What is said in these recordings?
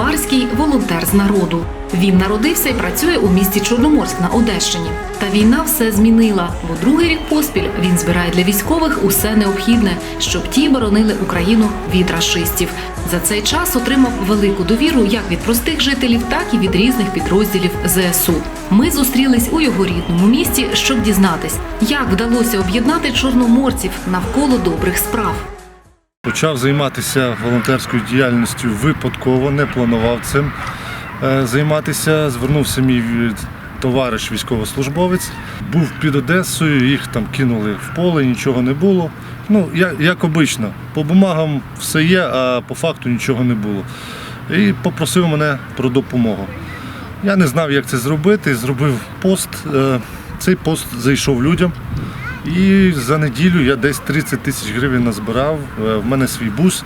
Ломбарський волонтер з народу. Він народився і працює у місті Чорноморськ на Одещині. Та війна все змінила, бо другий рік поспіль він збирає для військових усе необхідне, щоб ті боронили Україну від рашистів. За цей час отримав велику довіру як від простих жителів, так і від різних підрозділів ЗСУ. Ми зустрілись у його рідному місті, щоб дізнатись, як вдалося об'єднати чорноморців навколо добрих справ. Почав займатися волонтерською діяльністю випадково, не планував цим е, займатися. Звернувся мій товариш військовослужбовець. Був під Одесою, їх там кинули в поле, нічого не було. Ну, як, як обично, по бумагам все є, а по факту нічого не було. І попросив мене про допомогу. Я не знав, як це зробити. Зробив пост. Е, Цей пост зайшов людям. І за неділю я десь 30 тисяч гривень назбирав. Е, В мене свій бус.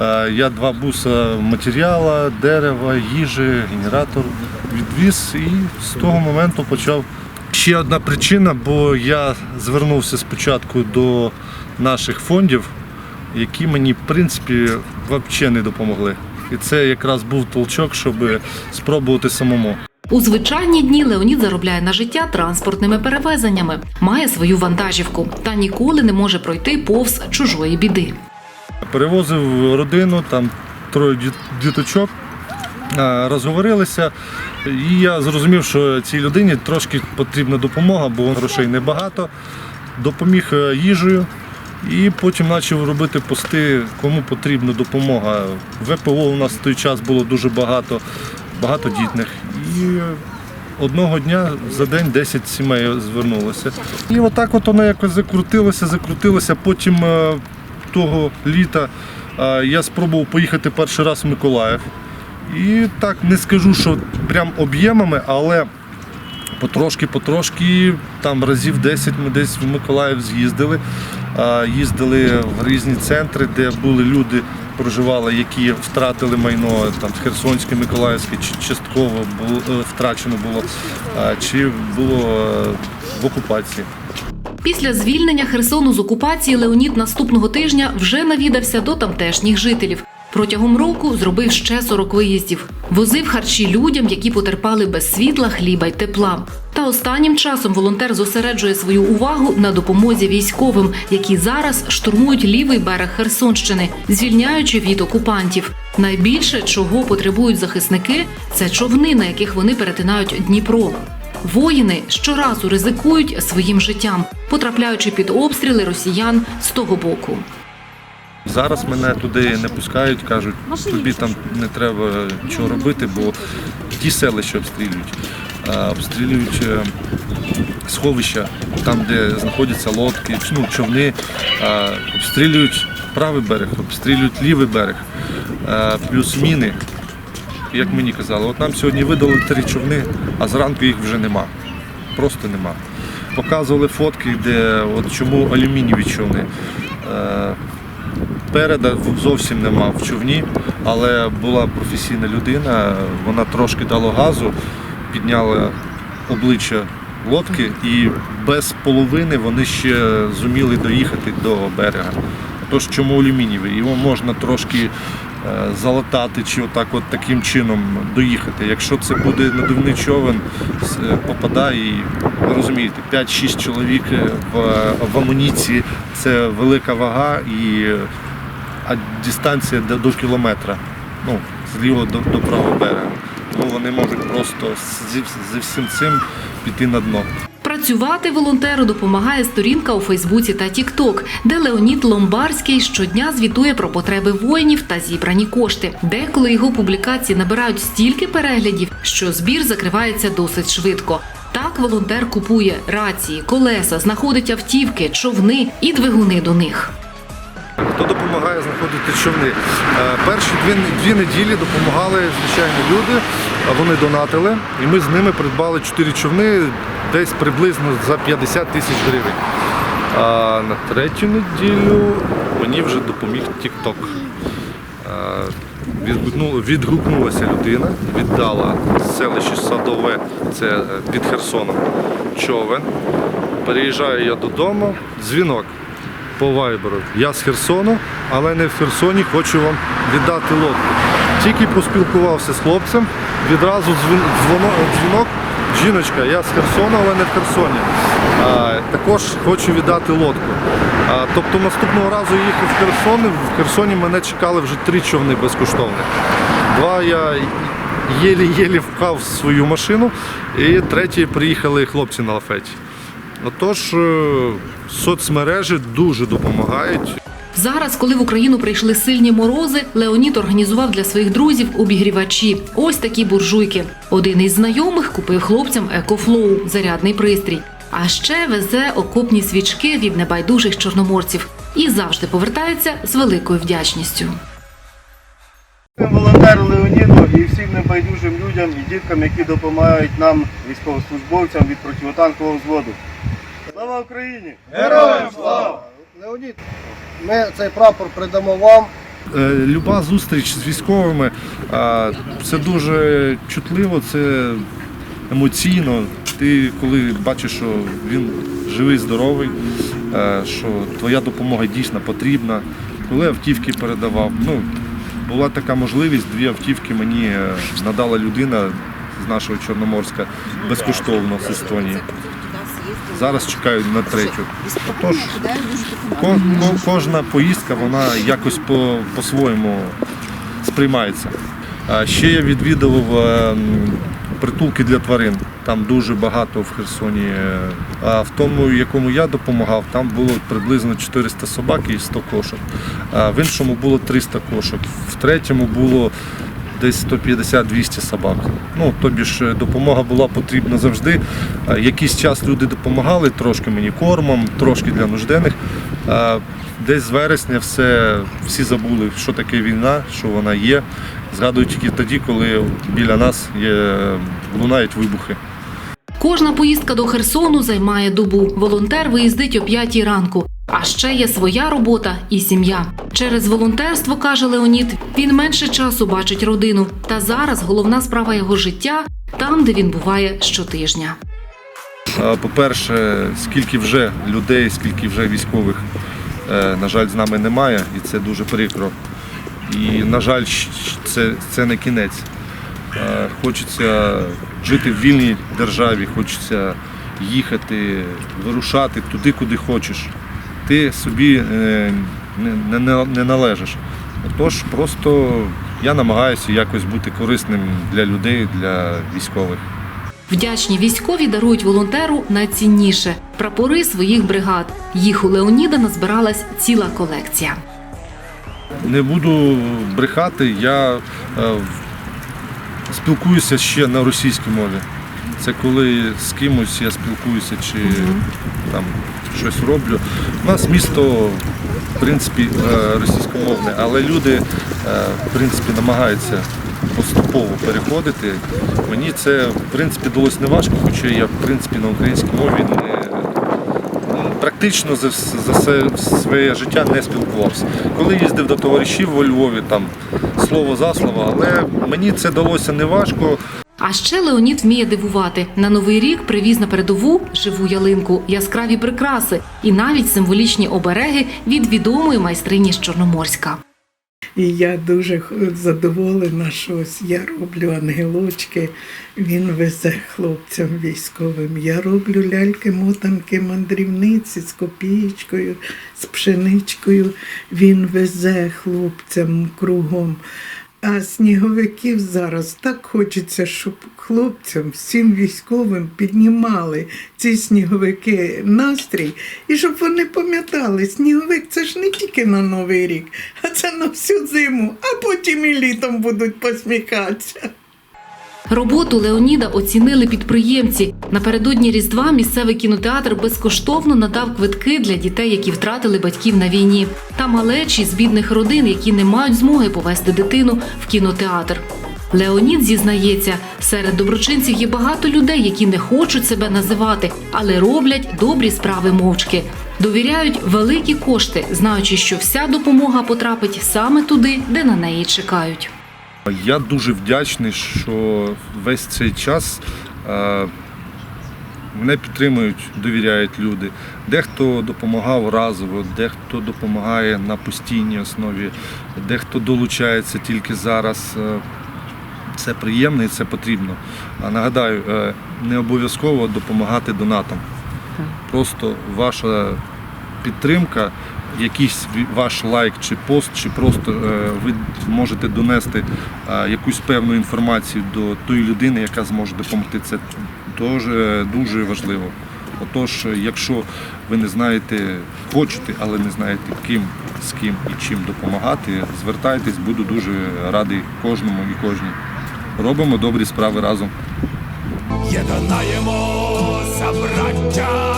Е, Я два буса матеріалу, дерева, їжі, генератор відвіз і з того моменту почав. Ще одна причина, бо я звернувся спочатку до наших фондів, які мені, в принципі, взагалі не допомогли. І це якраз був толчок, щоб спробувати самому. У звичайні дні Леонід заробляє на життя транспортними перевезеннями, має свою вантажівку та ніколи не може пройти повз чужої біди. Перевозив родину, там троє діточок, е, розговорилися, і я зрозумів, що цій людині трошки потрібна допомога, бо грошей небагато. Допоміг е, їжею і потім почав робити пости, кому потрібна допомога. ВПО у нас в той час було дуже багато, багатодітних. І одного дня за день 10 сімей звернулося. І отак от воно якось закрутилося, закрутилося. Потім е, того літа е, я спробував поїхати перший раз в Миколаїв. І так не скажу, що прям об'ємами, але потрошки-потрошки, там разів 10 ми десь в Миколаїв з'їздили. Е, Їздили в різні центри, де були люди, проживали, які втратили майно там Херсонське, Миколаївське, чи частково було, е, втрачено було, чи було е, в окупації. Після звільнення Херсону з окупації Леонід наступного тижня вже навідався до тамтешніх жителів. Протягом року зробив ще 40 виїздів. Возив харчі людям, які потерпали без світла, хліба й тепла. Та останнім часом волонтер зосереджує свою увагу на допомозі військовим, які зараз штурмують лівий берег Херсонщини, звільняючи від окупантів. Найбільше, чого потребують захисники, це човни, на яких вони перетинають Дніпро. Воїни щоразу ризикують своїм життям, потрапляючи під обстріли росіян з того боку. Зараз мене туди не пускають, кажуть, тобі там не треба нічого робити, бо ті селища обстрілюють. А, Обстрілюють е, сховища, там, де знаходяться лодки, ну, човни, обстрілюють правий берег, обстрілюють лівий берег, плюс міни. Як мені казали, от нам сьогодні видали три човни, а зранку їх вже нема. Просто нема. Показували фотки, де от чому алюмінієві човни. Е, Переда зовсім нема в човні, але була професійна людина, вона трошки дала газу, підняла обличчя лодки і без половини вони ще зуміли доїхати до берега. Тож чому алюмінієвий? Його можна трошки е, залатати чи отак от таким чином доїхати. Якщо це буде надувний човен, е, попадає, і, ви розумієте, 5-6 чоловік е, в, в амуніції це велика вага і а дистанція до, до кілометра. Ну, з лівого до, до правого берега. Вони можуть просто зі, зі всім цим піти на дно. Працювати волонтеру допомагає сторінка у Фейсбуці та Тікток, де Леонід Ломбарський щодня звітує про потреби воїнів та зібрані кошти. Деколи його публікації набирають стільки переглядів, що збір закривається досить швидко. Так волонтер купує рації, колеса, знаходить автівки, човни і двигуни до них. Хто допомагає знаходити човни? Е, Перші дві, дві неділі допомагали звичайні люди, вони донатили, і ми з ними придбали чотири човни десь приблизно за 50 тисяч гривень. А на третю неділю мені вже допоміг Відгукнула, відгукнулася людина, віддала селище Садове, це е, під Херсоном, човен. Переїжджаю я додому, дзвінок по вайберу. Я з Херсону, але не в Херсоні, хочу вам віддати лодку. Тільки поспілкувався з хлопцем, відразу дзвінок. Жіночка, я з Херсона, але не в Херсоні. А, також хочу віддати лодку. А, тобто наступного разу їхав в Херсон, в Херсоні мене чекали вже три човни безкоштовних. Два я єлі-єлі впхав свою машину, і третій приїхали хлопці на лафеті. Отож, е, соцмережі дуже допомагають. Зараз, коли в Україну прийшли сильні морози, Леонід організував для своїх друзів обігрівачі. Ось такі буржуйки. Один із знайомих купив хлопцям екофлоу зарядний пристрій. А ще везе окопні свічки від небайдужих чорноморців і завжди повертається з великою вдячністю. Волонтеру Леоніду і всім небайдужим людям і діткам, які допомагають нам, військовослужбовцям від противотанкового взводу. Слава Україні! Героям слава! Леонід, ми цей прапор придамо вам. Е, Люба зустріч з військовими це дуже чутливо, це емоційно. Ти коли бачиш, що він живий, здоровий, е, що твоя допомога дійсно потрібна. Коли автівки передавав, ну була така можливість, дві автівки мені е, надала людина з нашого Чорноморська безкоштовно з Естонії. Зараз чекаю на третю. Тож ко- ко- кожна поїздка вона якось по, по-своєму сприймається. Ще я відвідував е, притулки для тварин. Там дуже багато в Херсоні. е, А в тому, якому я допомагав, там було приблизно 400 собак і 100 кошок. В іншому було 300 кошок. В третьому було десь 150-200 собак. Ну, тобі ж е, допомога була потрібна завжди. Якийсь час люди допомагали трошки мені кормом, трошки для нужденних. Десь з вересня все, всі забули, що таке війна, що вона є. Згадують тільки тоді, коли біля нас є, лунають вибухи. Кожна поїздка до Херсону займає добу. Волонтер виїздить о п'ятій ранку. А ще є своя робота і сім'я. Через волонтерство, каже Леонід, він менше часу бачить родину. Та зараз головна справа його життя там, де він буває щотижня. По-перше, скільки вже людей, скільки вже військових, е, на жаль, з нами немає, і це дуже прикро. І, на жаль, це, це не кінець. Е, Хочеться жити в вільній державі, хочеться їхати, вирушати туди, куди хочеш. Ти собі е, не, належиш. Тож просто я намагаюся якось бути корисним для людей, для військових. Вдячні військові дарують волонтеру найцінніше прапори своїх бригад. Їх у Леоніда назбиралась ціла колекція. Не буду брехати, я е, спілкуюся ще на російській мові. Це коли з кимось я спілкуюся чи там щось роблю. У нас місто в принципі е, російськомовне, але люди е, в принципі намагаються поступово переходити. Мені це в принципі далось не важко, хоча я в принципі на українській мові не практично за, за все своє життя не спілкувався. Коли їздив до товаришів у Львові, там слово за слово, але мені це далося не важко. А ще Леонід вміє дивувати. На новий рік привіз на передову живу ялинку, яскраві прикраси і навіть символічні обереги від відомої майстрині з Чорноморська. І я дуже задоволена, що ось я роблю ангелочки, він везе хлопцям військовим. Я роблю ляльки, мотанки, мандрівниці з копієчкою, з пшеничкою. Він везе хлопцям кругом. А сніговиків зараз так хочеться, щоб хлопцям, всім військовим піднімали ці сніговики настрій, і щоб вони пам'ятали, сніговик це ж не тільки на Новий рік, а це на всю зиму, а потім і літом будуть посміхатися. Роботу Леоніда оцінили підприємці. Напередодні Різдва місцевий кінотеатр безкоштовно надав квитки для дітей, які втратили батьків на війні, та малечі з бідних родин, які не мають змоги повести дитину в кінотеатр. Леонід зізнається, серед доброчинців є багато людей, які не хочуть себе називати, але роблять добрі справи мовчки. Довіряють великі кошти, знаючи, що вся допомога потрапить саме туди, де на неї чекають. Я дуже вдячний, що весь цей час е, Мене підтримують, довіряють люди. Дехто допомагав разово, дехто допомагає на постійній основі, дехто долучається тільки зараз. Е, Це приємно і це потрібно. А нагадаю, е, не обов'язково допомагати донатам. Просто ваша підтримка, якийсь ваш лайк чи пост, чи просто е, ви можете донести е, якусь певну інформацію до тої людини, яка зможе допомогти. Це дуже, дуже важливо. Отож, якщо ви не знаєте, хочете, але не знаєте ким, з ким і чим допомагати, звертайтесь, буду дуже радий кожному і кожній. Робимо добрі справи разом. Єднаємося, браття,